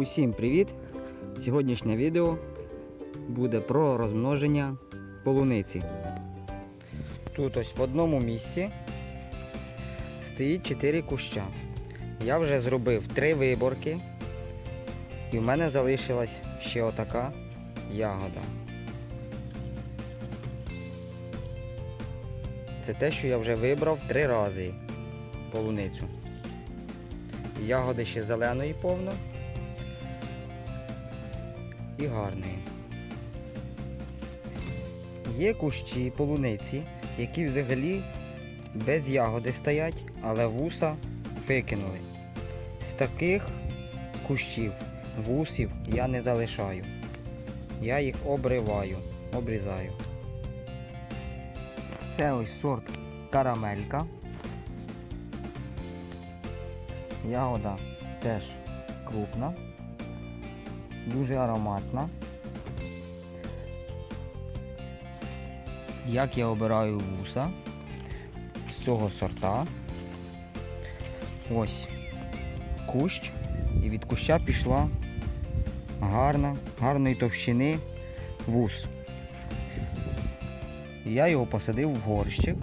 Усім привіт! Сьогоднішнє відео буде про розмноження полуниці. Тут ось в одному місці стоїть 4 куща. Я вже зробив 3 виборки і в мене залишилась ще отака ягода. Це те, що я вже вибрав 3 рази полуницю. Ягоди ще зеленої повно і гарної. Є кущі полуниці, які взагалі без ягоди стоять, але вуса викинули. З таких кущів вусів я не залишаю. Я їх обриваю, обрізаю. Це ось сорт карамелька. Ягода теж крупна, дуже ароматна. Як я обираю вуса з цього сорта. Ось кущ. І від куща пішла гарна, гарної товщини вус. Я його посадив в горщик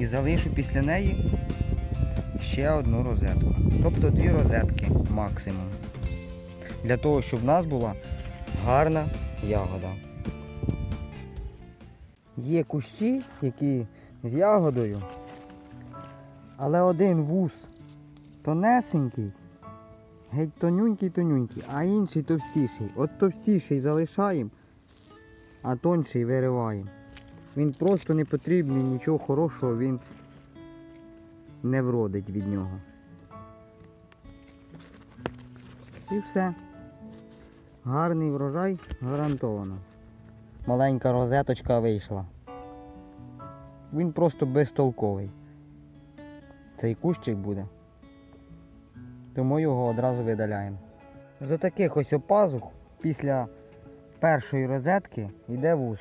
і залишу після неї ще одну розетку. Тобто дві розетки максимум. Для того, щоб в нас була гарна ягода. Є кущі, які з ягодою, але один вус тонесенький, геть тонюнький-тонюнький, а інший товстіший. От товстіший залишаємо, а тонший вириваємо. Він просто не потрібний, нічого хорошого він не вродить від нього. І все. Гарний врожай гарантовано. Маленька розеточка вийшла. Він просто безтолковий. Цей кущик буде. Тому його одразу видаляємо. З отаких ось опазух після першої розетки йде вус.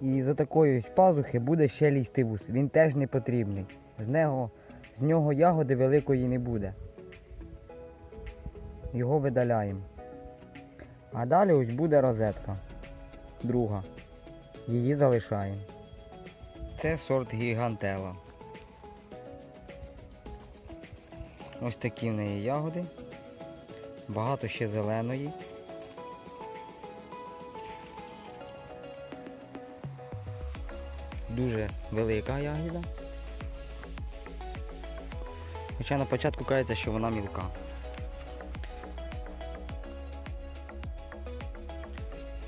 І з отакої ось пазухи буде ще лізти вус. Він теж не потрібний. З нього, з нього ягоди великої не буде. Його видаляємо. А далі ось буде розетка. Друга. Її залишаємо. Це сорт гігантела. Ось такі в неї ягоди. Багато ще зеленої. Дуже велика ягода. Хоча на початку кажеться, що вона мілка.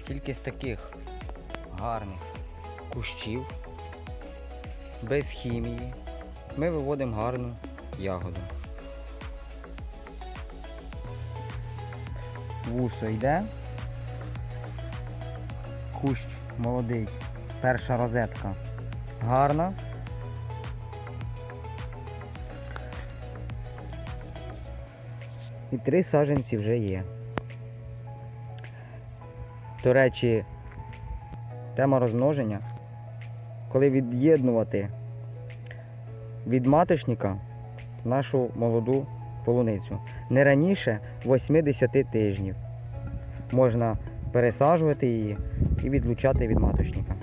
Тільки з таких гарних кущів, без хімії, ми виводимо гарну ягоду. Вусо йде, кущ молодий, перша розетка гарна. І три саджанці вже є. До речі, тема розмноження. Коли від'єднувати від маточника нашу молоду полуницю. Не раніше 80 тижнів. Можна пересаджувати її і відлучати від маточника.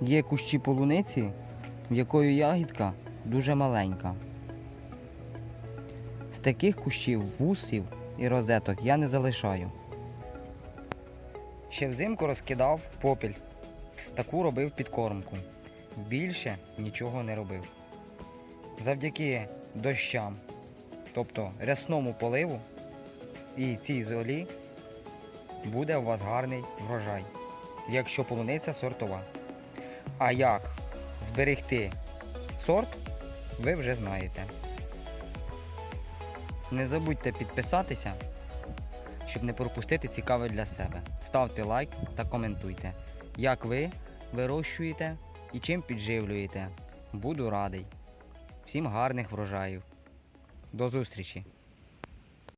Є кущі полуниці, в якої ягідка дуже маленька. З таких кущів вусів і розеток я не залишаю. Ще взимку розкидав попіль. Таку робив підкормку. Більше нічого не робив. Завдяки дощам, тобто рясному поливу і цій золі буде у вас гарний врожай, якщо полуниця сортова. А як зберегти сорт, ви вже знаєте. Не забудьте підписатися, щоб не пропустити цікаве для себе. Ставте лайк та коментуйте, як ви вирощуєте і чим підживлюєте. Буду радий. Всім гарних врожаїв. До зустрічі!